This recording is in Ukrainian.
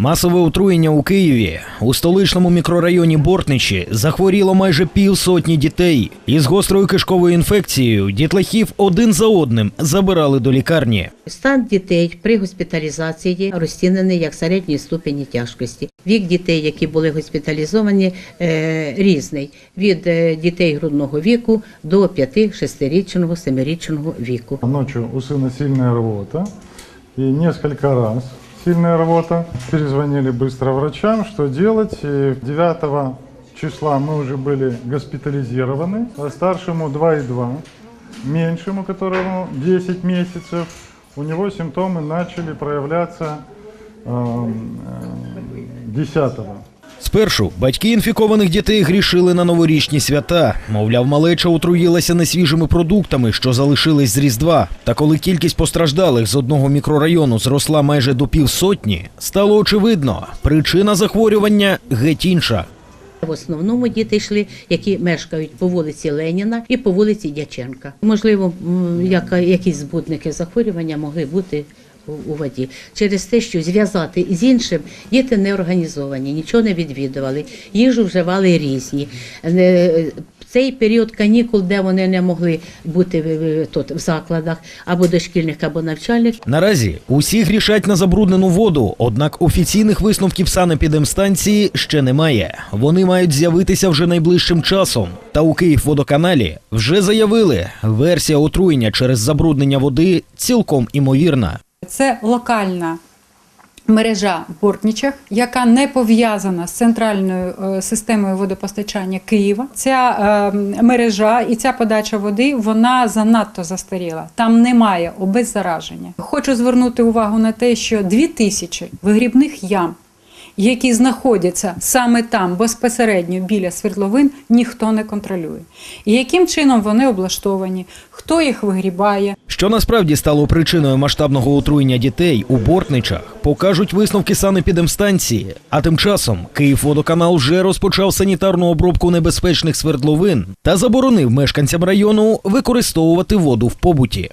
Масове отруєння у Києві у столичному мікрорайоні Бортничі захворіло майже півсотні дітей. Із гострою кишковою інфекцією дітлахів один за одним забирали до лікарні. Стан дітей при госпіталізації розцінений як середньої ступені тяжкості. Вік дітей, які були госпіталізовані, е, різний від е, дітей грудного віку до 5-6-річного, 7-річного віку. Ночью у сына сильная рвота. И несколько раз сильная рвота. Перезвонили быстро врачам, что делать. И 9 числа мы уже были госпитализированы. А старшему 2,2. Меньшему, которому 10 месяцев, у него симптомы начали проявляться эм, э, 10 Спершу батьки інфікованих дітей грішили на новорічні свята. Мовляв, малеча отруїлася несвіжими продуктами, що залишились з Різдва. Та коли кількість постраждалих з одного мікрорайону зросла майже до півсотні, стало очевидно, причина захворювання геть інша. В основному діти йшли, які мешкають по вулиці Леніна і по вулиці Дяченка. Можливо, якісь збудники захворювання могли бути у- воді. Через те, що зв'язати з іншим діти не організовані, нічого не відвідували, їжу вживали різні. Цей період канікул, де вони не могли бути в- в- тут в закладах або дошкільних, або навчальних, Наразі усі грішать на забруднену воду, однак офіційних висновків санепідемстанції ще немає. Вони мають з'явитися вже найближчим часом. Та у Київводоканалі вже заявили, версія отруєння через забруднення води цілком імовірна. Це локальна мережа в Бортнічах, яка не пов'язана з центральною е, системою водопостачання Києва. Ця е, мережа і ця подача води вона занадто застаріла. Там немає обеззараження. Хочу звернути увагу на те, що дві тисячі вигрібних ям. Які знаходяться саме там безпосередньо біля свердловин, ніхто не контролює. І яким чином вони облаштовані, хто їх вигрібає, Що насправді стало причиною масштабного отруєння дітей у Бортничах, покажуть висновки санепідемстанції. А тим часом Київводоканал вже розпочав санітарну обробку небезпечних свердловин та заборонив мешканцям району використовувати воду в побуті.